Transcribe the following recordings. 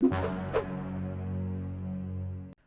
you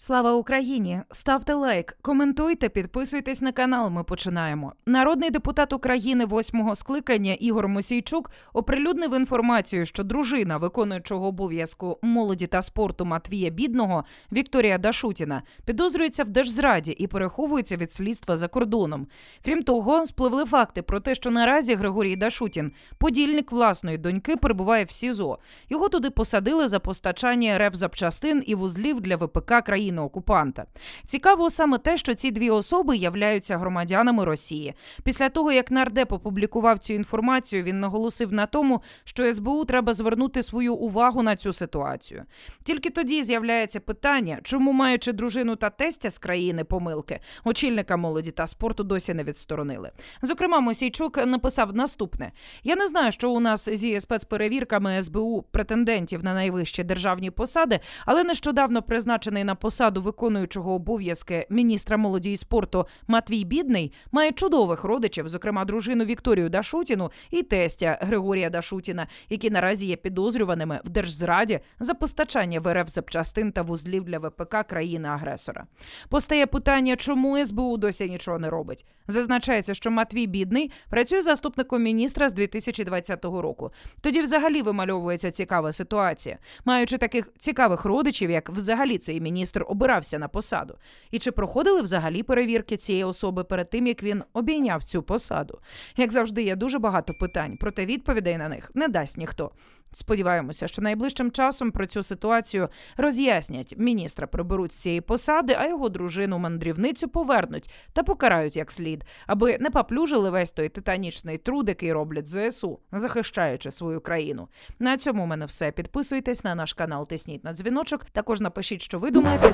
Слава Україні! Ставте лайк, коментуйте, підписуйтесь на канал. Ми починаємо. Народний депутат України восьмого скликання Ігор Мосійчук оприлюднив інформацію, що дружина виконуючого обов'язку молоді та спорту Матвія Бідного Вікторія Дашутіна підозрюється в держзраді і переховується від слідства за кордоном. Крім того, спливли факти про те, що наразі Григорій Дашутін, подільник власної доньки, перебуває в СІЗО. Його туди посадили за постачання РФ запчастин і вузлів для ВПК країни-окупанта. Цікаво саме те, що ці дві особи являються громадянами Росії. Після того, як нардеп опублікував цю інформацію, він наголосив на тому, що СБУ треба звернути свою увагу на цю ситуацію. Тільки тоді з'являється питання, чому, маючи дружину та тестя з країни помилки, очільника молоді та спорту досі не відсторонили. Зокрема, Мосійчук написав наступне: я не знаю, що у нас зі спецперевірками СБУ претендентів на найвищі державні посади, але нещодавно призначений на посаду виконуючого обов'язки міністра молоді і спорту Матвій Бідний має чудових родичів, зокрема дружину Вікторію Дашутіну і тестя Григорія Дашутіна, які наразі є підозрюваними в держзраді за постачання в РФ запчастин та вузлів для ВПК країни-агресора. Постає питання, чому СБУ досі нічого не робить. Зазначається, що Матвій Бідний працює заступником міністра з 2020 року. Тоді взагалі вимальовується цікава ситуація, маючи таких цікавих родичів, як взагалі цей міністр обирався на посаду. І чи проходили взагалі перевірки цієї особи перед тим, як він обійняв цю посаду? Як завжди, є дуже багато питань, проте відповідей на них не дасть ніхто. Сподіваємося, що найближчим часом про цю ситуацію роз'яснять. Міністра приберуть з цієї посади, а його дружину мандрівницю повернуть та покарають як слід, аби не поплюжили весь той титанічний труд, який роблять ЗСУ, захищаючи свою країну. На цьому у мене все. Підписуйтесь на наш канал, тисніть на дзвіночок. Також напишіть, що ви думаєте